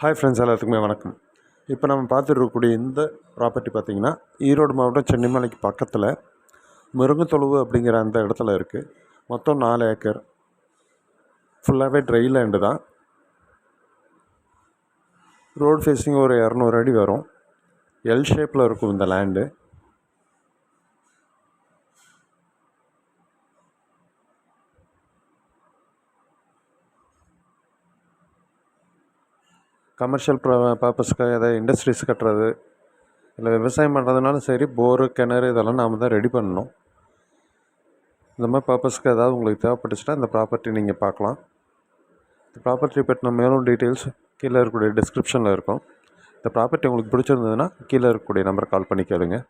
Hi friends எல்லாத்துக்குமே வணக்கம். இப்போ நம்ம பார்த்துருக்கக்கூடிய இந்த ப்ராப்பர்ட்டி பார்த்திங்கன்னா ஈரோடு மாவட்டம் சென்னிமலைக்கு பக்கத்தில் முருங்கத்தொழுவு அப்படிங்கிற அந்த இடத்துல இருக்குது மொத்தம் நாலு ஏக்கர். ஃபுல்லாகவே ட்ரை லேண்டு தான். ரோடு ஃபேஸிங் ஒரு இரநூறு அடி வரும். எல் ஷேப்பில் இருக்கும் இந்த லேண்டு கமர்ஷியல் பர்பஸ்க்காக ஏதாவது இண்டஸ்ட்ரீஸ் கட்டுறது இல்லை விவசாயம் பண்ணுறதுனாலும் சரி போரு கிணறு இதெல்லாம் நாம் தான் ரெடி பண்ணணும். இந்த மாதிரி பர்பஸ்க்கு ஏதாவது உங்களுக்கு தேவைப்பட்டுச்சுன்னா இந்த ப்ராப்பர்ட்டி நீங்கள் பார்க்கலாம். இந்த ப்ராப்பர்ட்டி பற்றின மேலும் டீட்டெயில்ஸ் கீழே இருக்கக்கூடிய டிஸ்கிரிப்ஷனில் இருக்கும். இந்த ப்ராப்பர்ட்டி உங்களுக்கு பிடிச்சிருந்ததுன்னா கீழே இருக்கக்கூடிய நம்பரை கால் பண்ணி கேளுங்கள்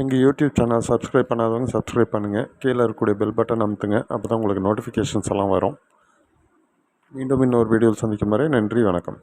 எங்கள் யூடியூப் சேனல் சப்ஸ்கிரைப் பண்ணாதவங்க சப்ஸ்கிரைப் பண்ணுங்கள் கீழே இருக்கக்கூடிய பெல் பட்டன் அமுத்துங்க. அப்போ தான் உங்களுக்கு நோட்டிஃபிகேஷன்ஸ் எல்லாம் வரும். மீண்டும் இன்னொரு வீடியோவில் சந்திக்கும் வரை நன்றி வணக்கம்.